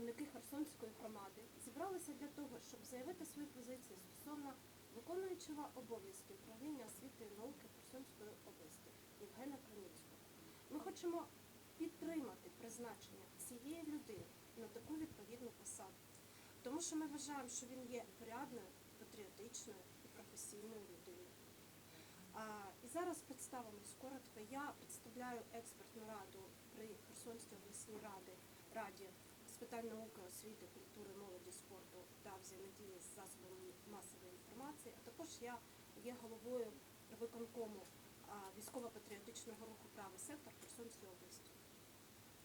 представники Херсонської громади зібралися для того, щоб заявити свої позиції стосовно виконуючого обов'язки управління освіти і науки Херсонської області Євгена Криницького. Ми хочемо підтримати призначення цієї людини на таку відповідну посаду, тому що ми вважаємо, що він є порядною, патріотичною і професійною людиною. А, і зараз представимось коротко. Я представляю експертну раду при Херсонській обласній раді, питань науки, освіти, культури, молоді, спорту та взаємодії з засобами масової інформації. А також я є головою виконкому військово-патріотичного руху правий сектор Херсонської області.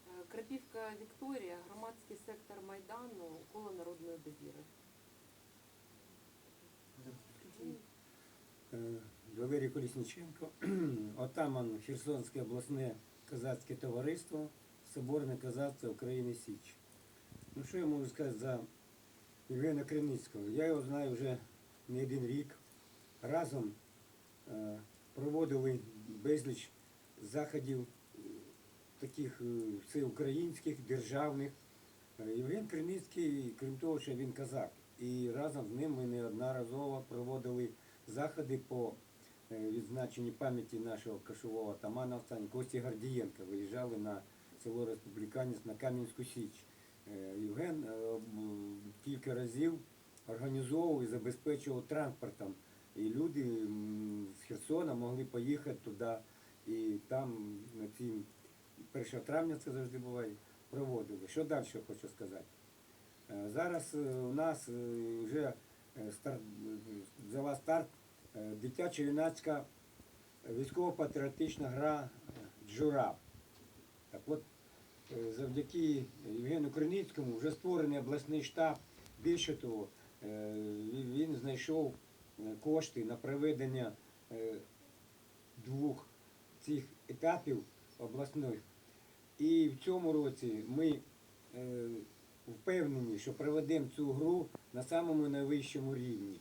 Е, Крапівка Вікторія, громадський сектор Майдану, коло народної довіри. Е, Валерій Колісніченко, отаман Херсонське обласне козацьке товариство, Соборне козацтво України Січ. Ну що я можу сказати за Євгена Криницького? Я його знаю вже не один рік. Разом е, проводили безліч заходів е, таких е, всеукраїнських, державних. Євген Криницький, крім того, що він козак, і разом з ним ми неодноразово проводили заходи по відзначенні пам'яті нашого кошового атамана Кості Гордієнка. Виїжджали на село Республіканець на Кам'янську Січ. Е, Євген е, кілька разів організовував і забезпечував транспортом. І люди з Херсона могли поїхати туди і там на ці 1 травня це завжди буває, проводили. Що далі хочу сказати? Е, Зараз у нас вже старт, взяла старт дитячо-юнацька військово-патріотична гра е, Джура. Так от, завдяки Євгену Криницькому вже створений обласний штаб. Більше того, е, він- знайшов е, кошти на проведення е, двох цих етапів обласних. І в цьому році ми е, впевнені, що проведемо цю гру на самому найвищому рівні.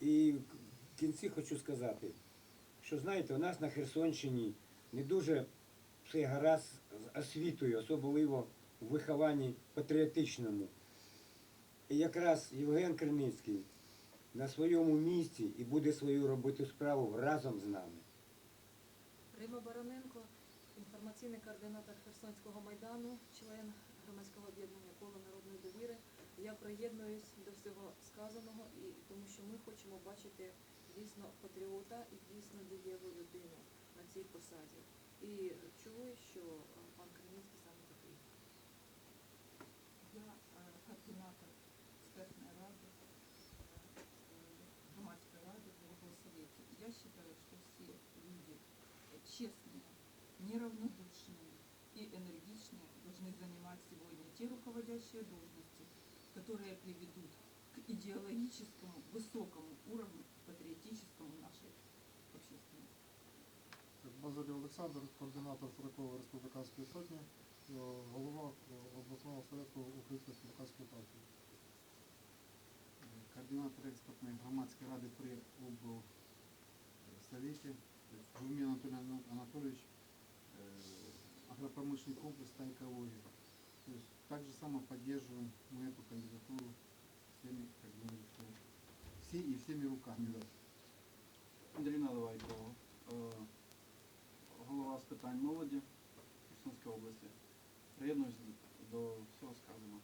І в кінці хочу сказати, що знаєте, у нас на Херсонщині не дуже все гаразд з освітою, особливо в вихованні патріотичному. І якраз Євген Криницький на своєму місці і буде свою робити справу разом з нами. Рима Бароненко, інформаційний координатор Херсонського майдану, член громадського об'єднання Коло народної довіри. Я приєднуюсь до всього сказаного і тому, що ми хочемо бачити дійсно патріота і дійсно дієву людину на цій посаді. І що пан Криницький саме такий. Я э, координатор экспертной рады, э, громадской рады в облсовете. Я считаю, что все люди э, честные, неравнодушные и энергичные должны занимать сегодня те руководящие должности, которые приведут к идеологическому, высокому уровню патриотическому нашей общественности. Базарів Олександр, координатор 40-ї республіканської сотні, е, голова е, обласного совету Української республіканської партії. координатор экспортной громадской рады при облсовете Жумин Анатолий Ана- Анатольевич, э, агропромышленный комплекс та экология. То есть так же само поддерживаем мы эту кандидатуру всеми, как говорится, все и всеми руками. Да. Андрій Наливайко, е, голова з питань молоді Херсонської області. Приєднуюсь до всього сказаного.